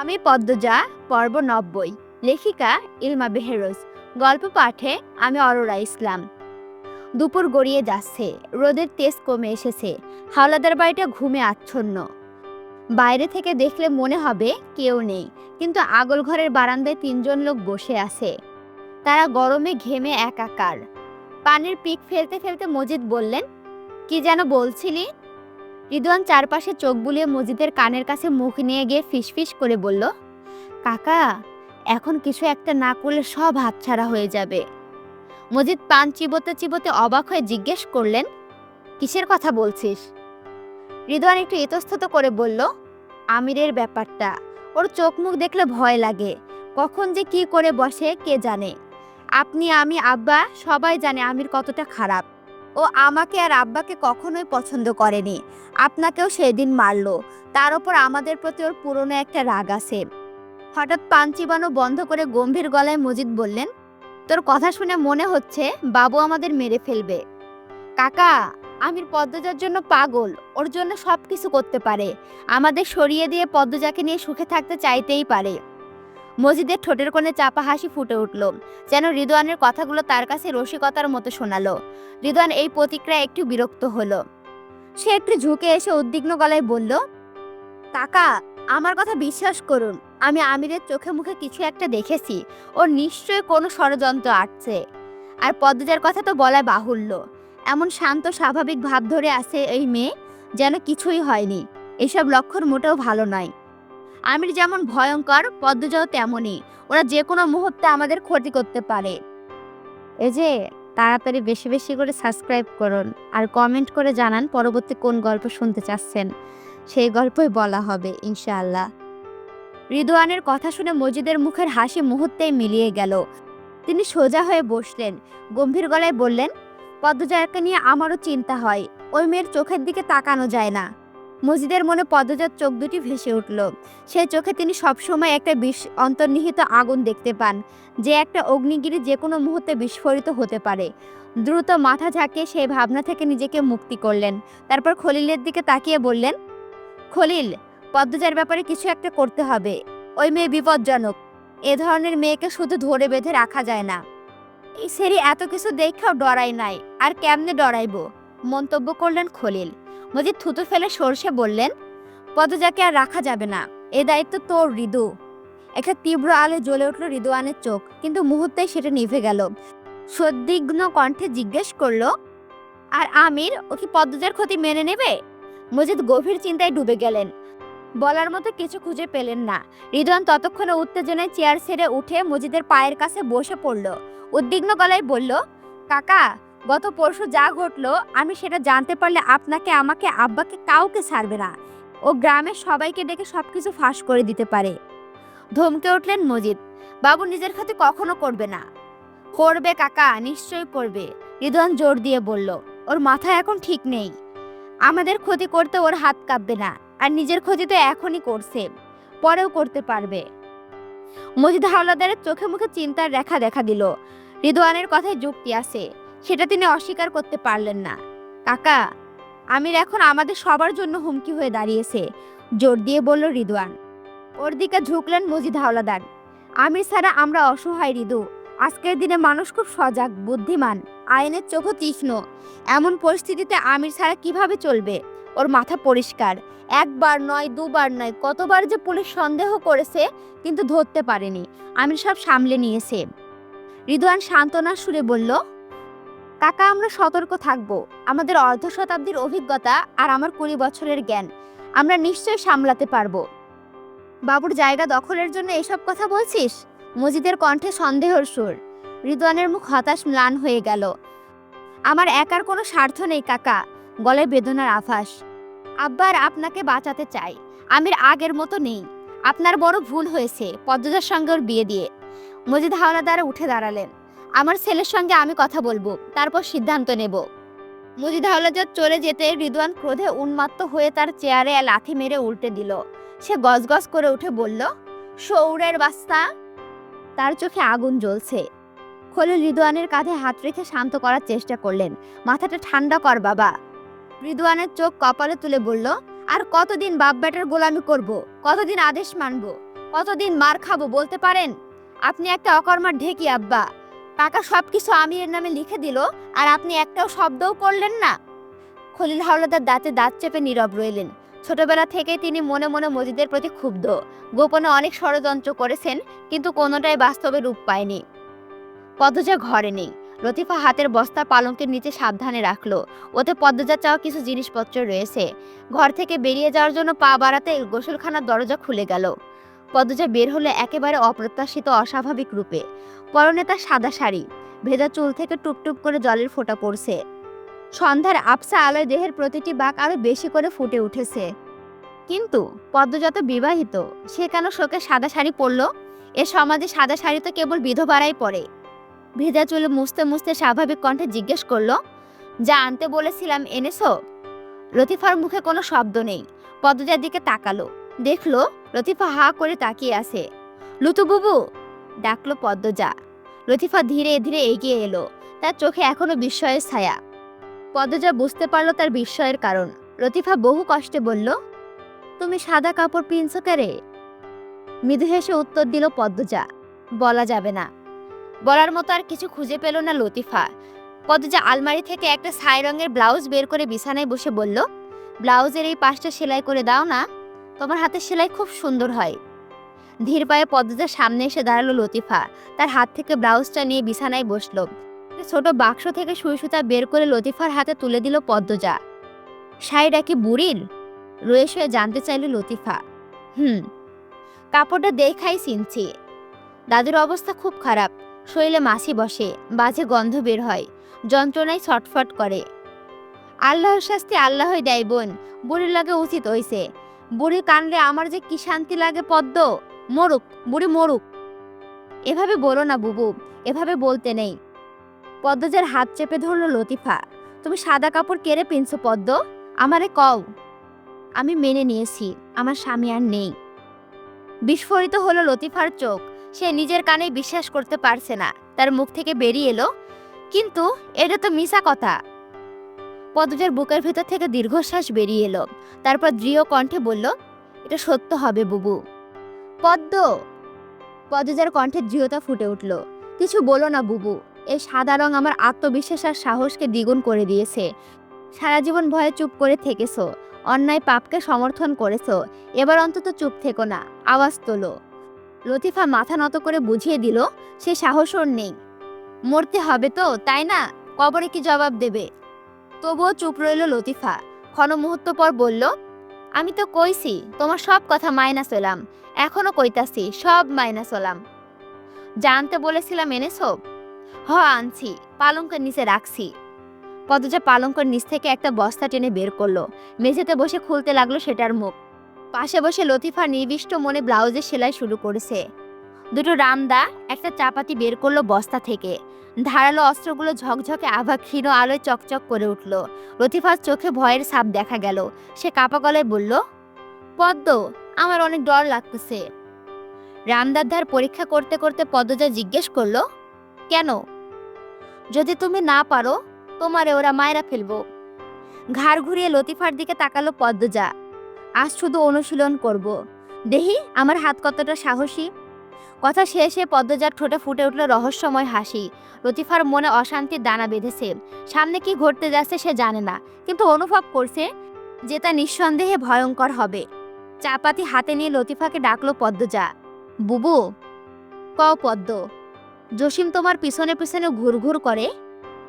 আমি পদ্মজা, পর্ব নব্বই, লেখিকা ইলমা বেহেরোজ, গল্প পাঠে আমি অরোরা ইসলাম। দুপুর গড়িয়ে যাচ্ছে, রোদের তেজ কমে এসেছে, হাওলাদার বাড়িটা ঘুমে আচ্ছন্ন। বাইরে থেকে দেখলে মনে হবে কেউ নেই, কিন্তু আগল ঘরের বারান্দায় তিনজন লোক বসে আছে। তারা গরমে ঘেমে একাকার। পানির পিক ফেলতে ফেলতে মজিদ বললেন, কি যেন বলছিলি? রিদওয়ান চারপাশে চোখ বুলিয়ে মজিদের কানের কাছে মুখ নিয়ে গিয়ে ফিসফিস করে বলল, কাকা, এখন কিছু একটা না করলে সব হাতছাড়া হয়ে যাবে। মজিদ পান চিবোতে চিবোতে অবাক হয়ে জিজ্ঞেস করলেন, কিসের কথা বলছিস? রিদওয়ান একটু ইতস্তত করে বলল, আমিরের ব্যাপারটা। ওর চোখ মুখ দেখলে ভয় লাগে। কখন যে কি করে বসে কে জানে। আপনি, আমি, আব্বা সবাই জানে আমির কতটা খারাপ। ও আমাকে আর আব্বাকে কখনোই পছন্দ করেনি। আপনাকেও সেদিন মারলো। তার ওপর আমাদের প্রতি ওর পুরনো একটা রাগ আছে। হঠাৎ পান চিবানো বন্ধ করে গম্ভীর গলায় মজিদ বললেন, তোর কথা শুনে মনে হচ্ছে বাবু আমাদের মেরে ফেলবে। কাকা, আমির পদ্মজার জন্য পাগল, ওর জন্য সব কিছু করতে পারে। আমাদের সরিয়ে দিয়ে পদ্মজাকে নিয়ে সুখে থাকতে চাইতেই পারে। মজিদের ঠোঁটের কোণে চাপা হাসি ফুটে উঠল, যেন রিদওয়ানের কথাগুলো তার কাছে রসিকতার মতো শোনালো। রিদওয়ান এই প্রতিক্রিয়া একটু বিরক্ত হলো। সে একটু ঝুঁকে এসে উদ্বিগ্ন গলায় বলল, কাকা, আমার কথা বিশ্বাস করুন, আমি আমিরের চোখে মুখে কিছু একটা দেখেছি, ওর নিশ্চয়ই কোনো ষড়যন্ত্র আসছে আর পদ্মজার কথা তো বলা বাহুল্য, এমন শান্ত, স্বাভাবিক ভাব ধরে আছে এই মেয়ে, যেন কিছুই হয়নি, এসব লক্ষণ মোটেও ভালো নয়। আমির যেমন ভয়ঙ্কর, পদ্মজাও তেমনই। ওরা যে কোনো মুহূর্তে আমাদের ক্ষতি করতে পারে। এই যে, তাড়াতাড়ি বেশি বেশি করে সাবস্ক্রাইব করুন আর কমেন্ট করে জানান পরবর্তী কোন গল্প শুনতে চাচ্ছেন। সেই গল্পই বলা হবে, ইনশাআল্লাহ। রিদওয়ানের কথা শুনে মজিদের মুখের হাসি মুহূর্তেই মিলিয়ে গেল। তিনি সোজা হয়ে বসলেন, গম্ভীর গলায় বললেন, পদ্মজাকে নিয়ে আমারও চিন্তা হয়। ওই মেয়ের চোখের দিকে তাকানো যায় না। মজিদের মনে পদ্মজার চোখ দুটি ভেসে উঠল। সেই চোখে তিনি সবসময় একটা বিষ অন্তর্নিহিত আগুন দেখতে পান, যে একটা অগ্নিগিরি যে কোনো মুহূর্তে বিস্ফোরিত হতে পারে। দ্রুত মাথা ঝাঁকিয়ে সেই ভাবনা থেকে নিজেকে মুক্তি করলেন। তারপর খলিলের দিকে তাকিয়ে বললেন, খলিল পদ্মজার ব্যাপারে কিছু একটা করতে হবে। ওই মেয়ে বিপজ্জনক। এ ধরনের মেয়েকে শুধু ধরে বেঁধে রাখা যায় না। সেরি এত কিছু দেখেও ডরাই নাই। আর কেমনে ডরাইব? মন্তব্য করলেন খলিল। মজিদ থুতু ফেলে সরষে বললেন পদজাকে আর রাখা যাবে না। এ দায়িত্ব তোর, রিদু। একটা তীব্র আলো জ্বলে উঠল রিদুয়ানের চোখ, কিন্তু মুহূর্তেই সেটা নিভে গেল। সদ্বিগ্ন কণ্ঠে জিজ্ঞেস করল, আর আমির, ও কি পদ্মজার ক্ষতি মেনে নেবে? মজিদ গভীর চিন্তায় ডুবে গেলেন। বলার মতো কিছু খুঁজে পেলেন না। রিদওয়ান ততক্ষণে উত্তেজনায় চেয়ার ছেড়ে উঠে মজিদের পায়ের কাছে বসে পড়ল। উদ্বিগ্ন গলায় বলল, কাকা গত পরশু যা ঘটলো, আমি সেটা জানতে পারলে আপনাকে, আমাকে, আব্বাকে কাউকে ছাড়বে না। ও গ্রামের সবাইকে ডেকে সবকিছু ফাঁস করে দিতে পারে। ধমকে উঠলেন মজিদ, বাবু, নিজের ক্ষতি কখনো করবে না। করবে কাকা নিশ্চয় করবে, রিদওয়ান জোর দিয়ে বলল। ওর মাথা এখন ঠিক নেই। আমাদের ক্ষতি করতে ওর হাত কাঁপবে না, আর নিজের ক্ষতি তো এখনই করছে, পরেও করতে পারবে। মজিদ হাওলাদারের চোখে মুখে চিন্তার রেখা দেখা দিল। রিদওয়ানের কথায় যুক্তি আছে সেটা তিনি অস্বীকার করতে পারলেন না। কাকা, আমির এখন আমাদের সবার জন্য হুমকি হয়ে দাঁড়িয়েছে। জোর দিয়ে বলল রিদওয়ান। ওর দিকে ঝুঁকলেন মজিদ হাওলাদার। আমির ছাড়া আমরা অসহায় রিদু। আজকের দিনে মানুষ খুব সজাগ, বুদ্ধিমান, আইনের চোখও তীক্ষ্ণ। এমন পরিস্থিতিতে আমির ছাড়া কীভাবে চলবে? ওর মাথা পরিষ্কার। একবার নয়, দুবার নয়, কতবার যে পুলিশ সন্দেহ করেছে, কিন্তু ধরতে পারেনি। আমির সব সামলে নিয়েছে। রিদওয়ান সান্ত্বনার সুরে বলল কাকা, আমরা সতর্ক থাকব। আমাদের অর্ধ শতাব্দীর অভিজ্ঞতা আর আমার কুড়ি বছরের জ্ঞান। আমরা নিশ্চয় সামলাতে পারব। বাবুর জায়গা দখলের জন্য এসব কথা বলছিস? মজিদের কণ্ঠে সন্দেহর সুর। রিদওয়ানের মুখ হতাশ ম্লান হয়ে গেল। আমার একার কোনো স্বার্থ নেই কাকা গলে বেদনার আভাস। আব্বার আপনাকে বাঁচাতে চাই। আমির আগের মতো নেই। আপনার বড় ভুল হয়েছে পদ্মজার সঙ্গে ওর বিয়ে দিয়ে। মজিদ হাওলাদার উঠে দাঁড়ালেন। আমার ছেলের সঙ্গে আমি কথা বলব, তারপর সিদ্ধান্ত নেব। মজিদ হাওলাদার চলে যেতে রিদওয়ান ক্রোধে উন্মাত্ত হয়ে তার চেয়ারে লাথি মেরে উল্টে দিল। সে গজগজ করে উঠে বলল সৌরের বাস্তা। তার চোখে আগুন জ্বলছে। খলিল রিদওয়ানের কাঁধে হাত রেখে শান্ত করার চেষ্টা করলেন, মাথাটা ঠান্ডা কর বাবা। রিদওয়ানের চোখ কপালে তুলে বলল, আর কতদিন বাপ বেটার গোলামি করব? কতদিন আদেশ মানব? কতদিন মার খাব বলতে পারেন? আপনি একটা অকর্মার ঢেকি, আব্বা। টাকা সব কিছু আমিরের নামে লিখে দিল, আর আপনি একটাও শব্দও করলেন না। খলিল হাওলাদার দাঁতে দাঁত চেপে নীরব রইলেন। ছোটবেলা থেকেই তিনি মনে মনে মজিদের প্রতি ক্ষুব্ধ। গোপনে অনেক ষড়যন্ত্র করেছেন, কিন্তু কোনোটাই বাস্তবে রূপ পায়নি। পদ্মজা ঘরে নেই। লতিফা হাতের বস্তা পালঙ্কের নিচে সাবধানে রাখল। ওতে পদ্মজা চাওয়া কিছু জিনিসপত্র রয়েছে। ঘর থেকে বেরিয়ে যাওয়ার জন্য পা বাড়াতে গোসলখানার দরজা খুলে গেল। পদ্মজা বের হলে একেবারে অপ্রত্যাশিত, অস্বাভাবিক রূপে। পরনে তার সাদা শাড়ি। ভেজা চুল থেকে টুপটুপ করে জলের ফোঁটা পড়ছে। সন্ধ্যার আবসা আলোয় দেহের প্রতিটি বাঁক আরও বেশি করে ফুটে উঠেছে। কিন্তু পদ্মজাত বিবাহিত, সে কেন শোকে সাদা শাড়ি পরল? এ সমাজে সাদা শাড়ি তো কেবল বিধবারাই পরে। ভেজা চুলে মুছতে মুছতে স্বাভাবিক কণ্ঠে জিজ্ঞেস করল, যা আনতে বলেছিলাম এনেছো? লতিফার মুখে কোনো শব্দ নেই। পদ্মজার দিকে তাকালো। দেখল লতিফা হা করে তাকিয়ে আছে। লুতু বুবু ডাকলো পদ্মজা। লতিফা ধীরে ধীরে এগিয়ে এলো। তার চোখে এখনও বিস্ময়ের ছায়া। পদ্মজা বুঝতে পারল তার বিস্ময়ের কারণ। লতিফা বহু কষ্টে বলল, তুমি সাদা কাপড় পিনছো কেরে মৃদু হেসে উত্তর দিল পদ্মজা, বলা যাবে না। বলার মতো আর কিছু খুঁজে পেল না লতিফা। পদ্মজা আলমারি থেকে একটা ছাই রঙের ব্লাউজ বের করে বিছানায় বসে বলল, ব্লাউজের এই পাশটা সেলাই করে দাও না। তোমার হাতের সেলাই খুব সুন্দর হয়। ধীর পায়ে পদ্মজার সামনে এসে দাঁড়াল লতিফা। তার হাত থেকে ব্লাউজটা নিয়ে বিছানায় বসল। ছোট বাক্স থেকে সুই সুতা বের করে লতিফার হাতে তুলে দিল পদ্মজা। শাড়িটা কি বুড়ির? রয়ে শুয়ে জানতে চাইল লতিফা। হুম, কাপড়টা দেখাই চিনছি দাদুর অবস্থা খুব খারাপ। শরীরে মাছি বসে, বাজে গন্ধ বের হয়, যন্ত্রণায় ছটফট করে। আল্লাহর শাস্তি আল্লাহই দেয় বোন, বুড়ির লাগে উচিত হইছে। বুড়ি কানলে আমার যে কি শান্তি লাগে পদ্ম? মরুক, বুড়ি মরুক। এভাবে বলো না বুবু, এভাবে বলতে নেই। পদ্মজার হাত চেপে ধরলো লতিফা। তুমি সাদা কাপড় কেড়ে পিনছো পদ্ম? আমারে কও। আমি মেনে নিয়েছি, আমার স্বামী আর নেই। বিস্ফোরিত হলো লতিফার চোখ। সে নিজের কানে বিশ্বাস করতে পারছে না, তার মুখ থেকে বেরিয়ে এলো। কিন্তু এটা তো মিশা কথা। পদ্মজার বুকের ভেতর থেকে দীর্ঘশ্বাস বেরিয়ে এলো। তারপর দৃঢ় কণ্ঠে বলল, এটা সত্য হবে বুবু। পদ্ম। পদ্মজার কণ্ঠে দৃঢ়তা ফুটে উঠল। কিছু বলো না, বুবু। এই সাদা রং আমার আত্মবিশ্বাস আর সাহসকে দ্বিগুণ করে দিয়েছে। সারা জীবন ভয়ে চুপ করে থেকেছো। অন্যায় পাপকে সমর্থন করেছ। এবার অন্তত চুপ থেকো না। আওয়াজ তোলো। লতিফা মাথা নত করে বুঝিয়ে দিল, সে সাহস ওর নেই। মরতে হবে তো, তাই না? কবরে কি জবাব দেবে? তবুও চুপ রইল লতিফা। ক্ষণ মুহূর্ত পর বলল আমি তো কইছি, তোমার সব কথা মাইনা চলাম এখনও কইতাছি, সব মাইনা চলাম জানতে বলেছিলাম, এনেছো? হ, আনছি। পালঙ্কের নিচে রাখছি। পদজা পালঙ্কের নিচ থেকে একটা বস্তা টেনে বের করল। মেঝেতে বসে খুলতে লাগল সেটার মুখ। পাশে বসে লতিফা নির্দিষ্ট মনে ব্লাউজের সেলাই শুরু করেছে। দুটো রামদা, একটা চাপাতি বের করল বস্তা থেকে। ধারালো অস্ত্রগুলো ঝকঝকে আভা ক্ষীণ আলোয় চকচক করে উঠল। লতিফার চোখে ভয়ের সাপ দেখা গেল। সে কাপা গলায় বলল, পদ্ম, আমার অনেক ডর লাগতেছে। রামদার পরীক্ষা করতে করতে পদ্মজা জিজ্ঞেস করল, কেন? যদি তুমি না পারো, তোমারে ওরা মায়েরা ফেলব। ঘাড় ঘুরিয়ে লতিফার দিকে তাকালো পদ্মজা। আজ শুধু অনুশীলন করব। দেহি আমার হাত কতটা সাহসী। কথা শেষে পদ্মজার ঠোঁটে ফুটে উঠল রহস্যময় হাসি। লতিফার মনে অশান্তির দানা বেঁধেছে। সামনে কি ঘটতে যাচ্ছে সে জানে না, কিন্তু অনুভব করছে যে তা নিঃসন্দেহে ভয়ঙ্কর হবে। চাপাতি হাতে নিয়ে লতিফাকে ডাকলো পদ্মজা। বুবু ক পদ্ম, জসিম তোমার পিছনে পিছনে ঘুরঘুর করে?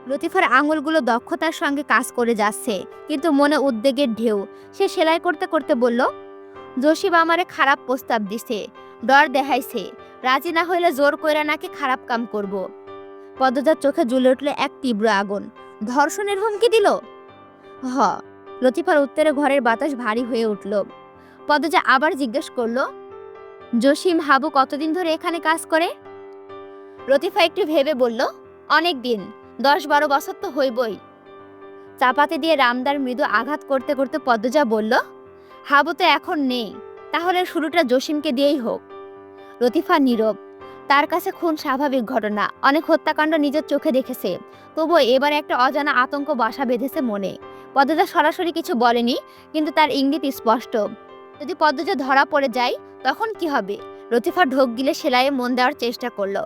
লতিফার আঙুলগুলো দক্ষতার সঙ্গে কাজ করে যাচ্ছে, কিন্তু মনে উদ্বেগের ঢেউ। সে সেলাই করতে করতে বলল, জসিম আমারে খারাপ প্রস্তাব দিছে, ডর দেখাইছে। রাজি না হইলে জোর কইরা নাকি খারাপ কাম করব। পদ্মজার চোখে জ্বলে উঠল এক তীব্র আগুন। ধর্ষণের হুমকি দিল? হ, লতিফার উত্তরে ঘরের বাতাস ভারী হয়ে উঠল। পদ্মজা আবার জিজ্ঞেস করল, জসিম হাবু কতদিন ধরে এখানে কাজ করে? লতিফা একটু ভেবে বলল, অনেক দিন, দশ বারো বছর তো হইবই। চাপাতে দিয়ে রামদার মৃদু আঘাত করতে করতে পদ্মজা বলল, হাবু তো এখন নেই, তাহলে শুরুটা জসিমকে দিয়েই হোক। লতিফা নীরব। তার কাছে খুন স্বাভাবিক ঘটনা। অনেক হত্যাকাণ্ড নিজের চোখে দেখেছে। তবুও এবার একটা অজানা আতঙ্ক বাসা বেঁধেছে মনে। পদ্মজা সরাসরি কিছু বলেনি, কিন্তু তার ইঙ্গিত স্পষ্ট। যদি পদ্মজা ধরা পড়ে যায়, তখন কি হবে? লতিফা ঢোক গিলে সেলাইয়ে মন দেওয়ার চেষ্টা করল।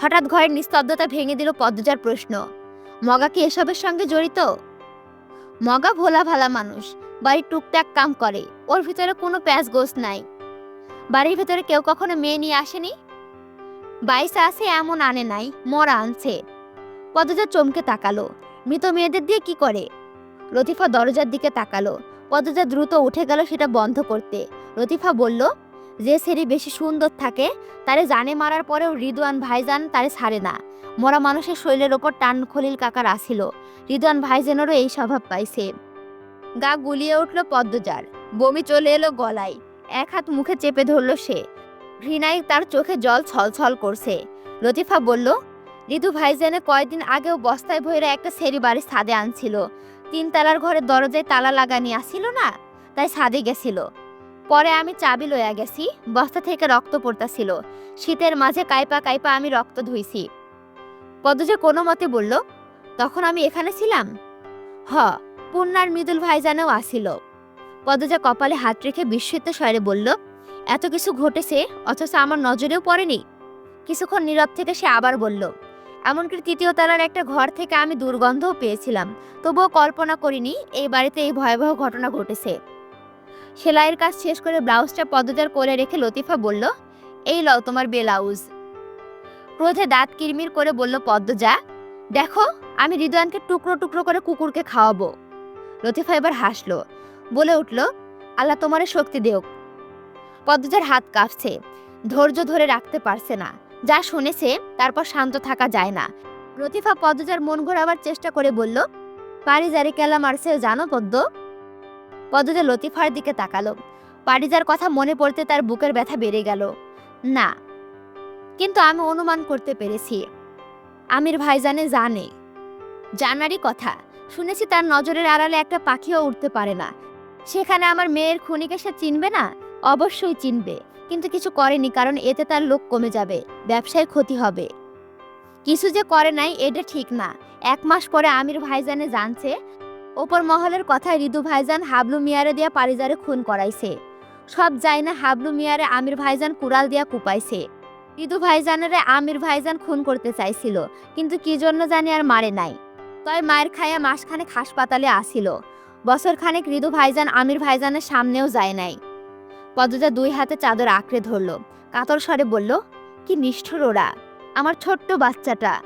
হঠাৎ ঘরের নিস্তব্ধতা ভেঙে দিল পদ্মজার প্রশ্ন। মগা কি এসবের সঙ্গে জড়িত? মগা ভোলা ভালা মানুষ। বাড়ির টুকটাক কাম করে। ওর ভিতরে কোনো প্যাঁচ গোস নাই। বাড়ির ভিতরে কেউ কখনো মেয়ে নিয়ে আসেনি? বাইসা আছে এমন আনে নাই, মরা আনছে। পদজা চমকে তাকালো। মৃত মেয়েদের দিয়ে কি করে? লতিফা দরজার দিকে তাকালো। পদজা দ্রুত উঠে গেল সেটা বন্ধ করতে। লতিফা বলল, যে সেরি বেশি সুন্দর থাকে, তারে জানে মারার পরেও রিদওয়ান ভাইজান তারে ছাড়ে না। মরা মানুষের শরীরের ওপর টান খলিল কাকার আসিল। রিদওয়ান ভাইজানেরও এই স্বভাব পাইছে। গা গুলিয়ে উঠল পদ্মজার। বমি চলে এলো গলায়। এক হাত মুখে চেপে ধরল সে। ঘৃণায় তার চোখে জল ছলছল করছে। লতিফা বলল ঋতু ভাইজানে কয়েকদিন আগেও বস্তায় ভরে একটা সেরি বাড়ির ছাদে আনছিল। তিন তালার ঘরে দরজায় তালা লাগানি আসিল না, তাই ছাদে গেছিল। পরে আমি চাবি লইয়া গেছি, বস্তা থেকে রক্ত পড়তাছিল। শীতের মাঝে কাইপা কাইপা আমি রক্ত ধুইছি। পদ্মজা কোনো মতে বলল, তখন আমি এখানে ছিলাম? হ পূর্ণার মৃদুল ভাইজানেও আসিল। পদ্মজা কপালে হাত রেখে বিস্মিত স্বরে বলল, এত কিছু ঘটেছে, অথচ আমার নজরেও পড়েনি। কিছুক্ষণ নীরব থেকে সে আবার বলল, এমনকি তৃতীয় তলার একটা ঘর থেকে আমি দুর্গন্ধও পেয়েছিলাম, তবুও কল্পনা করিনি এই বাড়িতে এই ভয়াবহ ঘটনা ঘটেছে। সেলাইয়ের কাজ শেষ করে ব্লাউজটা পদ্মজার কোলে রেখে লতিফা বলল, এই লও তোমার বেলাউজ। ক্রোধে দাঁত কিরমির করে বলল পদ্মজা, দেখো, আমি হৃদয়ানকে টুকরো টুকরো করে কুকুরকে খাওয়াবো। লতিফা এবার হাসলো বলে উঠল, আল্লাহ তোমারে শক্তি দেওক পদ্মজার হাত কাঁপছে। ধৈর্য ধরে রাখতে পারছে না। যা শুনেছে, তারপর শান্ত থাকা যায় না। লতিফা পদ্মজার মন ঘোরাবার চেষ্টা করে বলল পারিজারি কেলা মারছে জানো পদ্ম? পদ্মজা লতিফার দিকে তাকালো। পারিজার কথা মনে পড়তে তার বুকের ব্যথা বেড়ে গেল। না, কিন্তু আমি অনুমান করতে পেরেছি। আমির ভাইজানে জানে। জানারই কথা। শুনেছি তার নজরের আড়ালে একটা পাখিও উঠতে পারে না। সেখানে আমার মেয়ের খুনিকে সে চিনবে না, অবশ্যই চিনবে। কিন্তু কিছু করেনি, কারণ এতে তার লোক কমে যাবে, ব্যবসায় ক্ষতি হবে। কিছু যে করে নাই, এটা ঠিক না। এক মাস পরে আমির ভাইজানে জানছে, ওপর মহলের কথায় রিদু ভাইজান হাবলু মিয়ারে দিয়া পারিজারে খুন করাইছে। সব যায় না হাবলু মিয়ারে আমির ভাইজান কুড়াল দিয়া কুপাইছে। রিদু ভাইজানেরে আমির ভাইজান খুন করতে চাইছিল, কিন্তু কি জন্য জানি আর মারে নাই। তয় মায়ের খাইয়া মাসখানেক হাসপাতালে আসিল। বছর খানেক রিদু ভাইজান আমির ভাইজানের সামনেও যায় নাই। পদ্মজা দুই হাতে চাদর আঁকড়ে ধরল। কাতর স্বরে বলল, কি নিষ্ঠুর ওরা, আমার ছোট্ট বাচ্চাটা।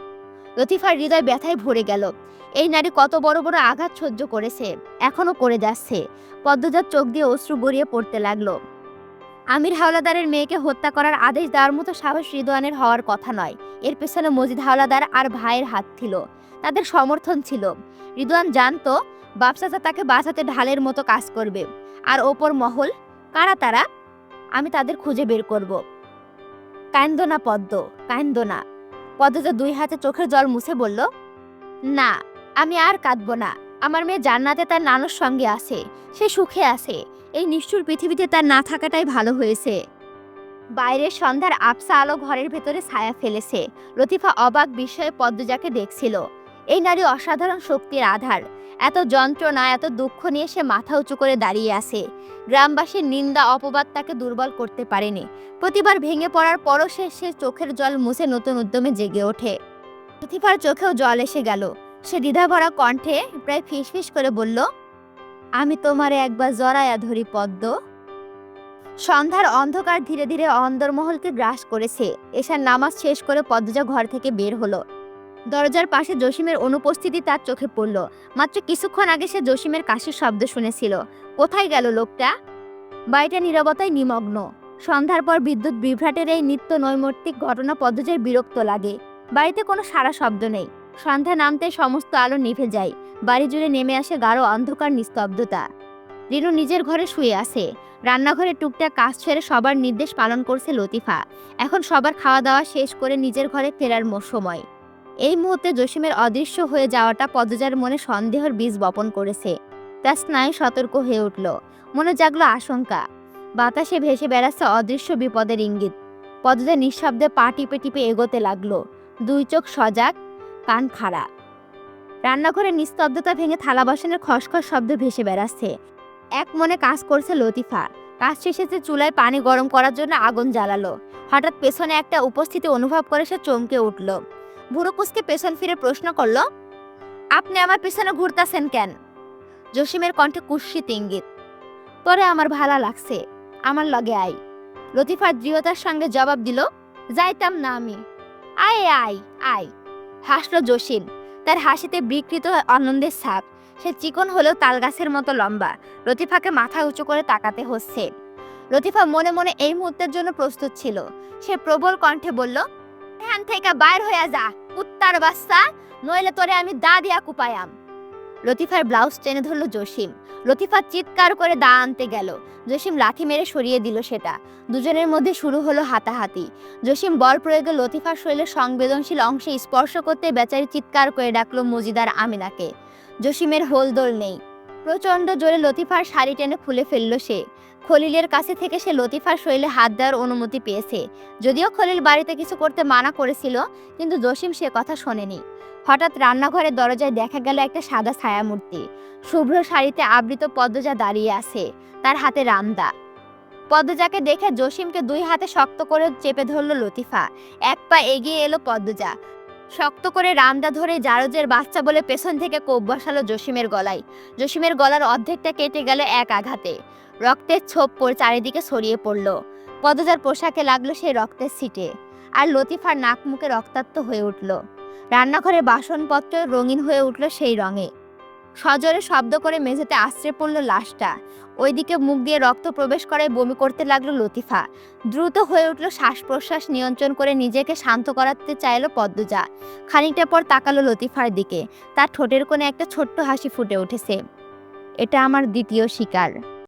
লতিফার হৃদয় ব্যথায় ভরে গেল। এই নারী কত বড় বড় আঘাত সহ্য করেছে এখনও করে যাচ্ছে। পদ্মজার চোখ দিয়ে অশ্রু গড়িয়ে পড়তে লাগল। আমির হাওলাদারের মেয়েকে হত্যা করার আদেশ দেওয়ার মতো সাহস রিদওয়ানের হওয়ার কথা নয়। এর পেছনে মজিদ হাওলাদার আর ভাইয়ের হাত ছিল। তাদের সমর্থন ছিল। রিদওয়ান জানতো বাপসাচা তাকে বাঁচাতে ঢালের মতো কাজ করবে। আর ওপর মহল, কারা তারা? আমি তাদের খুঁজে বের করব। কান্দ না পদ্ম কান্দ না পদ্মজা দুই হাতে চোখের জল মুছে বলল, না, আমি আর কাঁদব না। আমার মেয়ে জান্নাতে তার নানুর সঙ্গে আছে। সে সুখে আছে। এই নিষ্ঠুর পৃথিবীতে তার না থাকাটাই ভালো হয়েছে। বাইরের সন্ধ্যার আবসা আলো ঘরের ভেতরে ছায়া ফেলেছে। লতিফা অবাক বিস্ময়ে পদ্মজাকে দেখছিল। এই নারী অসাধারণ শক্তির আধার। এত যন্ত্রণা, এত দুঃখ নিয়ে সে মাথা উঁচু করে দাঁড়িয়ে আছে। গ্রামবাসীর নিন্দা, অপবাদ তাকে দুর্বল করতে পারেনি। প্রতিবার ভেঙে পড়ার পরও সে সে চোখের জল মুছে নতুন উদ্যমে জেগে ওঠে। লতিফার চোখেও জল এসে গেল। সে দ্বিধাভরা কণ্ঠে প্রায় ফিসফিস করে বলল, আমি তোমারে একবার জড়াইয়া ধরি, পদ্ম। সন্ধ্যার অন্ধকার ধীরে ধীরে অন্দরমহলকে গ্রাস করেছে। এশার নামাজ শেষ করে পদ্মজা ঘর থেকে বের হলো। দরজার পাশে জসিমের অনুপস্থিতি তার চোখে পড়ল। মাত্র কিছুক্ষণ আগে সে জসিমের কাশির শব্দ শুনেছিল। কোথায় গেল লোকটা? বাড়িটা নীরবতায় নিমগ্ন। সন্ধ্যার পর বিদ্যুৎ বিভ্রাটের এই নিত্য নৈমর্তিক ঘটনা পদ্মজের বিরক্ত লাগে। বাড়িতে কোনো সারা শব্দ নেই। সন্ধ্যা নামতে সমস্ত আলো নিভে যায়। বাড়ি জুড়ে নেমে আসে গাঢ় অন্ধকার নিস্তব্ধতা। রিনু নিজের ঘরে শুয়ে আছে। রান্নাঘরে টুকটাক কাজ ছেড়ে সবার নির্দেশ পালন করছে লতিফা। এখন সবার খাওয়া দাওয়া শেষ করে নিজের ঘরে ফেরার সময়। এই মুহূর্তে জসিমের অদৃশ্য হয়ে যাওয়াটা পদজার মনে সন্দেহের বীজ বপন করেছে। তার স্নায়ু সতর্ক হয়ে উঠল। মনে জাগলো আশঙ্কা। বাতাসে ভেসে বেড়াচ্ছে অদৃশ্য বিপদের ইঙ্গিত। পদজা নিঃশব্দে পা টিপে টিপে এগোতে লাগল। দুই চোখ সজাগ, কান খাড়া। রান্নাঘরে নিস্তব্ধতা ভেঙে থালা বাসনের খসখস শব্দ ভেসে বেড়াচ্ছে। এক মনে কাজ করছে লতিফা। কাজ শেষে সে চুলায় পানি গরম করার জন্য আগুন জ্বালালো। হঠাৎ পেছনে একটা উপস্থিতি অনুভব করে সে চমকে উঠল। বুড়ো কুসকে পেছন ফিরে প্রশ্ন করল, আপনি আমার পেছনে ঘুরতাছেন কেন? জসিমের কণ্ঠে কুৎসিত ইঙ্গিত, পরে আমার ভালো লাগছে, আমার লগে আই। লতিফার দৃঢ়তার সঙ্গে জবাব দিল, যাইতাম না আমি। আয় আয় আয়। হাসলো জসিম, তার হাসিতে বিকৃত আনন্দের ছাপ। সে চিকন হলেও তালগাছের মতো লম্বা, লতিফাকে মাথা উঁচু করে তাকাতে হচ্ছে। লতিফা মনে মনে এই মুহূর্তের জন্য প্রস্তুত ছিল। সে প্রবল কণ্ঠে বলল এখান থেকে বাইর হইয়া যা, কুত্তার বাচ্চা, নইলে তোরে আমি দা দিয়া কুপায়াম লতিফার ব্লাউজ টেনে ধরলো জসিম। লতিফা চিৎকার করে দা আনতে গেল। জসিম লাথি মেরে সরিয়ে দিল সেটা। দুজনের মধ্যে শুরু হলো হাতাহাতি। জসিম বল প্রয়োগে লতিফার শরীরের সংবেদনশীল অংশে স্পর্শ করতে বেচারি চিৎকার করে ডাকলো মজিদার আমিনাকে। জসিমের হোলদোল নেই। প্রচণ্ড জোরে লতিফার শাড়ি টেনে খুলে ফেলল সে। খলিলের কাছে থেকে সে লতিফার শরীরে হাত দেওয়ার অনুমতি পেয়েছে। যদিও খলিল বাড়িতে কিছু করতে মানা করেছিল, কিন্তু জসিম সে কথা শোনেনি। হঠাৎ রান্নাঘরের দরজায় দেখা গেল একটা সাদা ছায়ামূর্তি। শুভ্র শাড়িতে আবৃত পদ্মজা দাঁড়িয়ে আছে, তার হাতে রামদা পদ্মজাকে দেখে জসিমকে দুই হাতে শক্ত করে চেপে ধরলো লতিফা। এক পা এগিয়ে এলো পদ্মজা শক্ত করে রামদা ধরে জারজের বাচ্চা বলে পেছন থেকে কোপ বসালো জসিমের গলায়। জসিমের গলার অর্ধেকটা কেটে গেল এক আঘাতে। রক্তের ছোপ চারিদিকে ছড়িয়ে পড়ল। পদজার পোশাকে লাগল সেই রক্তের ছিটে। আর লতিফার নাক মুখে রক্তাক্ত হয়ে উঠল। রান্নাঘরে বাসনপত্র রঙিন হয়ে উঠল সেই রঙে। সজোরে শব্দ করে মেঝেতে আশ্রে পড়ল লাশটা। ওইদিকে মুখ দিয়ে রক্ত প্রবেশ করে বমি করতে লাগল লতিফা। দ্রুত হয়ে উঠল শ্বাস প্রশ্বাস নিয়ন্ত্রণ করে নিজেকে শান্ত করাতে চাইল পদ্মজা। খানিকটা পর তাকালো লতিফার দিকে। তার ঠোঁটের কোণে একটা ছোট্ট হাসি ফুটে উঠেছে। এটা আমার দ্বিতীয় শিকার।